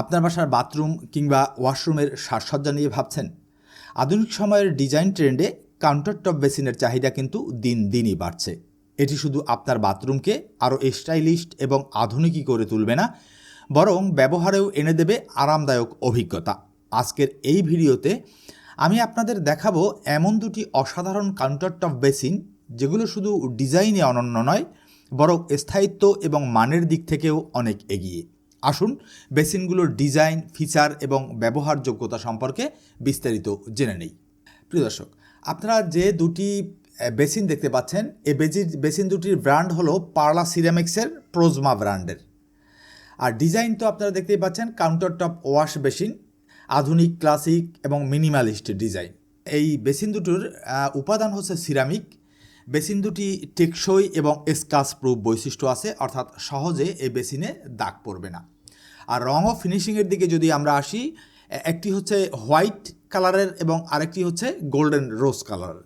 আপনার বাসার বাথরুম কিংবা ওয়াশরুমের সাজসজ্জা নিয়ে ভাবছেন? আধুনিক সময়ের ডিজাইন ট্রেন্ডে কাউন্টার টপ বেসিনের চাহিদা কিন্তু দিন দিনই বাড়ছে। এটি শুধু আপনার বাথরুমকে আরও স্টাইলিস্ট এবং আধুনিকই করে তুলবে না, বরং ব্যবহারেও এনে দেবে আরামদায়ক অভিজ্ঞতা। আজকের এই ভিডিওতে আমি আপনাদের দেখাবো এমন দুটি অসাধারণ কাউন্টার টপ বেসিন, যেগুলো শুধু ডিজাইনে অনন্য নয়, বরং স্থায়িত্ব এবং মানের দিক থেকেও অনেক এগিয়ে। আসুন, বেসিনগুলোর ডিজাইন, ফিচার এবং ব্যবহারযোগ্যতা সম্পর্কে বিস্তারিত জেনে নেই। প্রিয় দর্শক, আপনারা যে দুটি বেসিন দেখতে পাচ্ছেন এই বেসিন বেসিন দুটির ব্র্যান্ড হলো পার্লা সিরামিক্সের প্রোজমা ব্র্যান্ডের। আর ডিজাইন তো আপনারা দেখতেই পাচ্ছেন কাউন্টার টপ ওয়াশ বেসিন, আধুনিক, ক্লাসিক এবং মিনিমালিস্ট ডিজাইন। এই বেসিন দুটোর উপাদান হচ্ছে সিরামিক। বেসিন দুটি টেকসই এবং স্কাচ প্রুফ বৈশিষ্ট্য আছে, অর্থাৎ সহজে এই বেসিনে দাগ পড়বে না। আর রং ও ফিনিশিংয়ের দিকে যদি আমরা আসি একটি হচ্ছে হোয়াইট কালারের এবং আরেকটি হচ্ছে গোল্ডেন রোজ কালার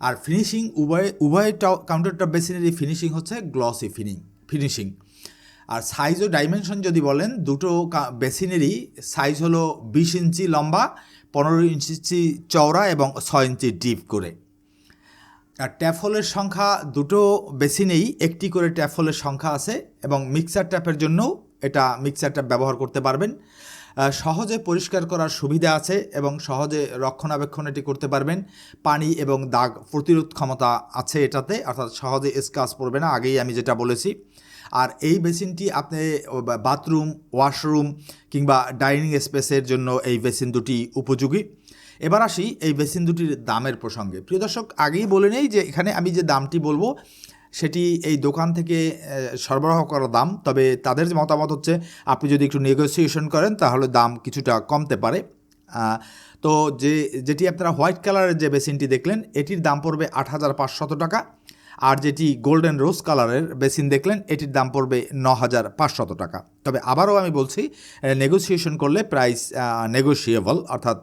আর ফিনিশিং উভয় উভয় কাউন্টার টপ বেসিনেরই ফিনিশিং হচ্ছে গ্লসি ফিনিং ফিনিশিং আর সাইজ ও ডাইমেনশন যদি বলেন, দুটো বেসিনেরই সাইজ হলো বিশ ইঞ্চি লম্বা, পনেরো ইঞ্চি চওড়া এবং ছয় ইঞ্চি ডিপ করে। আর ট্যাফলের সংখ্যা দুটো বেসিনেই একটি করে ট্যাফলের সংখ্যা আছে এবং মিক্সার ট্যাপের জন্যও এটা মিক্সারটা ব্যবহার করতে পারবেন। সহজে পরিষ্কার করার সুবিধা আছে এবং সহজে রক্ষণাবেক্ষণ এটি করতে পারবেন। পানি এবং দাগ প্রতিরোধ ক্ষমতা আছে এটাতে, অর্থাৎ সহজে স্কাচ পড়বে না, আগেই আমি যেটা বলেছি। আর এই বেসিনটি আপনি বাথরুম, ওয়াশরুম কিংবা ডাইনিং স্পেসের জন্য এই বেসিন দুটি উপযোগী। এবার আসি এই বেসিন দুটির দামের প্রসঙ্গে। প্রিয় দর্শক, আগেই বলে নেই যে এখানে আমি যে দামটি বলব সেটি এই দোকান থেকে সরবরাহ করা দাম। তবে তাদের যে মতামত হচ্ছে, আপনি যদি একটু নেগোসিয়েশন করেন, তাহলে দাম কিছুটা কমতে পারে। তো যে, যেটি আপনারা হোয়াইট কালারের যে বেসিনটি দেখলেন, এটির দাম পড়বে আট হাজার পাঁচশত টাকা। আর যেটি গোল্ডেন রোজ কালারের বেসিন দেখলেন, এটির দাম পড়বে ন হাজার পাঁচশত টাকা। তবে আবারও আমি বলছি নেগোসিয়েশন করলে প্রাইস নেগোসিয়েবল অর্থাৎ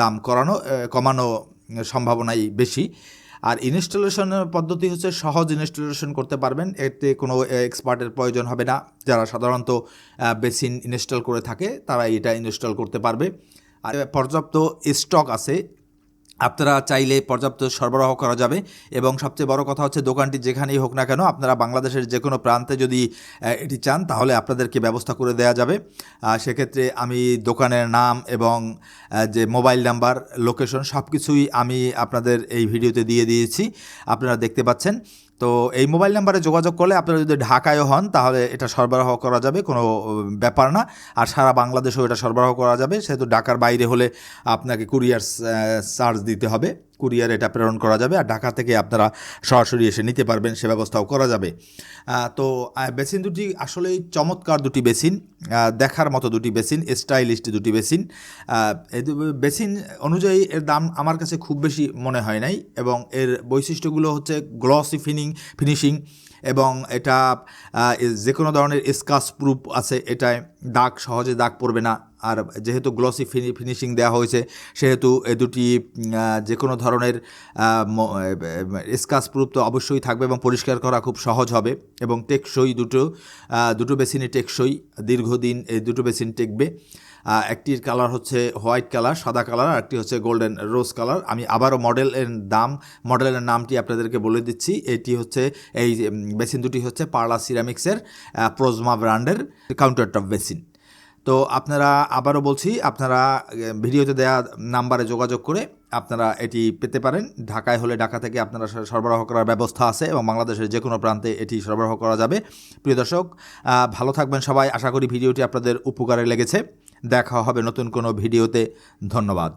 দাম করানো কমানো সম্ভাবনাই বেশি। আর ইনস্টলেশনের পদ্ধতি হচ্ছে সহজ ইনস্টলেশন করতে পারবেন। এতে কোনো এক্সপার্টের প্রয়োজন হবে না। যারা সাধারণত বেসিন ইনস্টল করে থাকে তারা এটা ইনস্টল করতে পারবে। আর পর্যাপ্ত স্টক আছে। আপনারা চাইলে পর্যাপ্ত সরবরাহ করা যাবে এবং সবচেয়ে বড় কথা হচ্ছে দোকানটি যেখানেই হোক না কেন, আপনারা বাংলাদেশের যে কোনো প্রান্তে যদি এটি চান, তাহলে আপনাদেরকে ব্যবস্থা করে দেওয়া যাবে। সেক্ষেত্রে আমি দোকানের নাম এবং যে মোবাইল নাম্বার, লোকেশন সব কিছুই আমি আপনাদের এই ভিডিওতে দিয়ে দিয়েছি। আপনারা দেখতে পাচ্ছেন তো এই মোবাইল নাম্বারে যোগাযোগ করলে আপনারা যদি ঢাকায়ও হন, তাহলে এটা সরবরাহ করা যাবে, কোনো ব্যাপার না। আর সারা বাংলাদেশেও এটা সরবরাহ করা যাবে, সেহেতু ঢাকার বাইরে হলে আপনাকে কুরিয়ার চার্জ দিতে হবে। কুরিয়ার এটা প্রেরণ করা যাবে আর ঢাকা থেকে আপনারা সরাসরি এসে নিতে পারবেন, সে ব্যবস্থাও করা যাবে। তো বেসিন দুটি আসলেই চমৎকার দুটি বেসিন দেখার মতো দুটি বেসিন, স্টাইলিস্ট দুটি বেসিন। বেসিন অনুযায়ী এর দাম আমার কাছে খুব বেশি মনে হয় নাই এবং এর বৈশিষ্ট্যগুলো হচ্ছে গ্লসি ফিনিং ফিনিশিং এবং এটা যে কোনো ধরনের স্কাচ প্রুফ আছে, এটায় দাগ সহজে দাগ পড়বে না। আর যেহেতু গ্লসি ফিনিশিং দেওয়া হয়েছে, সেহেতু এ দুটি যে কোনো ধরনের স্কাচ প্রুফ তো অবশ্যই থাকবে এবং পরিষ্কার করা খুব সহজ হবে এবং টেকসই দুটো দুটো বেসিনে টেকসই, দীর্ঘদিন এই দুটো বেসিন টেকবে। একটির কালার হচ্ছে হোয়াইট কালার সাদা কালার আর একটি হচ্ছে গোল্ডেন রোজ কালার আমি আবারও মডেলের দাম মডেলের নামটি আপনাদেরকে বলে দিচ্ছি। এটি হচ্ছে, এই বেসিন দুটি হচ্ছে পার্লা সিরামিক্সের প্রোজমা ব্র্যান্ডের কাউন্টার টপ বেসিন। তো আপনারা আবারও বলছি, আপনারা ভিডিওতে দেয়া নাম্বারে যোগাযোগ করে আপনারা এটি পেতে পারেন। ঢাকায় হলে ঢাকা থেকে আপনারা সরবরাহ করার ব্যবস্থা আছে এবং বাংলাদেশের যে কোনো প্রান্তে এটি সরবরাহ করা যাবে। প্রিয় দর্শক ভালো থাকবেন সবাই। আশা করি ভিডিওটি আপনাদের উপকারে লেগেছে। দেখা হবে নতুন কোনো ভিডিওতে। ধন্যবাদ।